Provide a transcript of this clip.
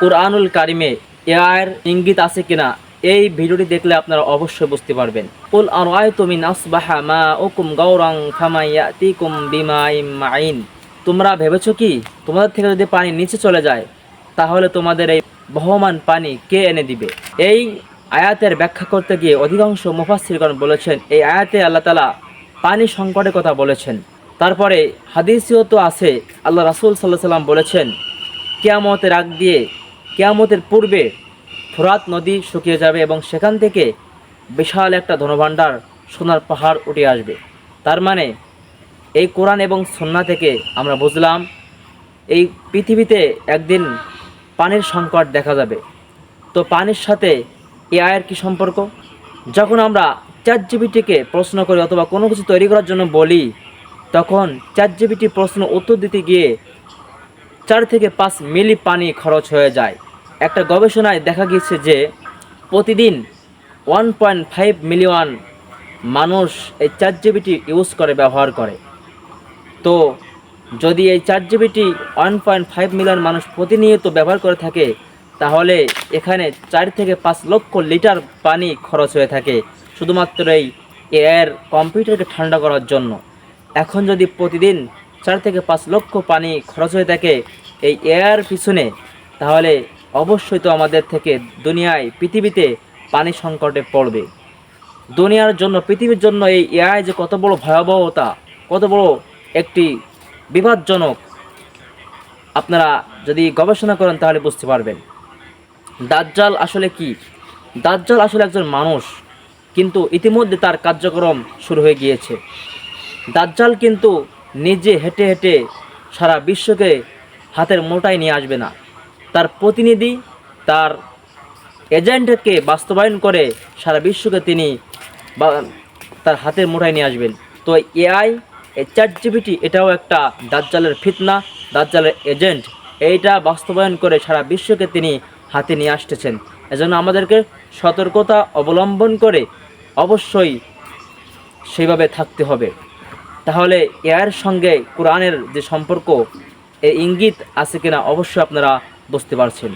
কোরআনুল কারিমে এআর ইঙ্গিত আছে কিনা, এই ভিডিওটি দেখলে আপনারা অবশ্যই বুঝতে পারবেন। কুল গাওরাং ফামা ইয়াতিকুম বিমাইম তোমরা ভেবেছো কি, তোমাদের থেকে যদি পানি নিচে চলে যায়, তাহলে তোমাদের এই বহমান পানি কে এনে দিবে? এই আয়াতের ব্যাখ্যা করতে গিয়ে অধিকাংশ মুফাসসিরগণ বলেছেন, এই আয়াতে আল্লাহ তালা পানি সংকটের কথা বলেছেন। তারপরে হাদিসিও তো আছে, আল্লাহ রাসুল সাল্লাহ সাল্লাম বলেছেন, কেয়ামতের আগ দিয়ে কেয়ামতের পূর্বে ফোরাত নদী শুকিয়ে যাবে এবং সেখান থেকে বিশাল একটা ধনভাণ্ডার সোনার পাহাড় উঠে আসবে। তার মানে এই কোরআন এবং সন্না থেকে আমরা বুঝলাম, এই পৃথিবীতে একদিন পানির সংকট দেখা যাবে। তো পানির সাথে এ আয়ের কী সম্পর্ক? যখন আমরা চ্যাট জিবিটিকে প্রশ্ন করি অথবা কোনো কিছু তৈরি করার জন্য বলি, তখন চ্যাট জিবিটি প্রশ্ন উত্তর দিতে গিয়ে চার থেকে পাঁচ মিলি পানি খরচ হয়ে যায়। একটা গবেষণায় দেখা গিয়েছে যে প্রতিদিন ওয়ান পয়েন্ট ফাইভ মিলিয়ন মানুষ এই চার জিবিটি ইউজ করে, ব্যবহার করে। তো যদি এই chat GPT one point five million মানুষ প্রতিনিয়ত ব্যবহার করে থাকে, তাহলে এখানে চার থেকে পাঁচ লক্ষ লিটার পানি খরচ হয়ে থাকে, শুধুমাত্র এই এয়ার কম্পিউটারকে ঠান্ডা করার জন্য। এখন যদি প্রতিদিন চার থেকে পাঁচ লক্ষ পানি খরচ হয়ে থাকে এই এয়ার পিছনে, তাহলে অবশ্যই তো আমাদের থেকে দুনিয়ায়, পৃথিবীতে পানি সংকটে পড়বে। দুনিয়ার জন্য, পৃথিবীর জন্য এই এআই যে কত বড় ভয়াবহতা, কত বড় একটি বিপজ্জনক, আপনারা যদি গবেষণা করেন তাহলে বুঝতে পারবেন। দাজ্জাল আসলে কি? দাজ্জাল আসলে একজন মানুষ, কিন্তু ইতিমধ্যে তার কার্যক্রম শুরু হয়ে গিয়েছে। দাজ্জাল কিন্তু নিজে হেঁটে হেঁটে সারা বিশ্বকে হাতের মোটায় নিয়ে আসবে না। তার প্রতিনিধি, তার এজেন্টকে বাস্তবায়ন করে সারা বিশ্বকে তিনি তার হাতের মুঠায় নিয়ে আসবেন। তো এআই চ্যাট জিপিটি এটাও একটা দাজ্জালের ফিতনা, দাজ্জালের এজেন্ট। এইটা বাস্তবায়ন করে সারা বিশ্বকে তিনি হাতে নিয়ে আসতেছেন। এজন্য আমাদেরকে সতর্কতা অবলম্বন করে অবশ্যই সেইভাবে থাকতে হবে। তাহলে এর সঙ্গে কোরআনের যে সম্পর্ক এই ইঙ্গিত আছে কিনা অবশ্যই আপনারা বুঝতে পারছেন।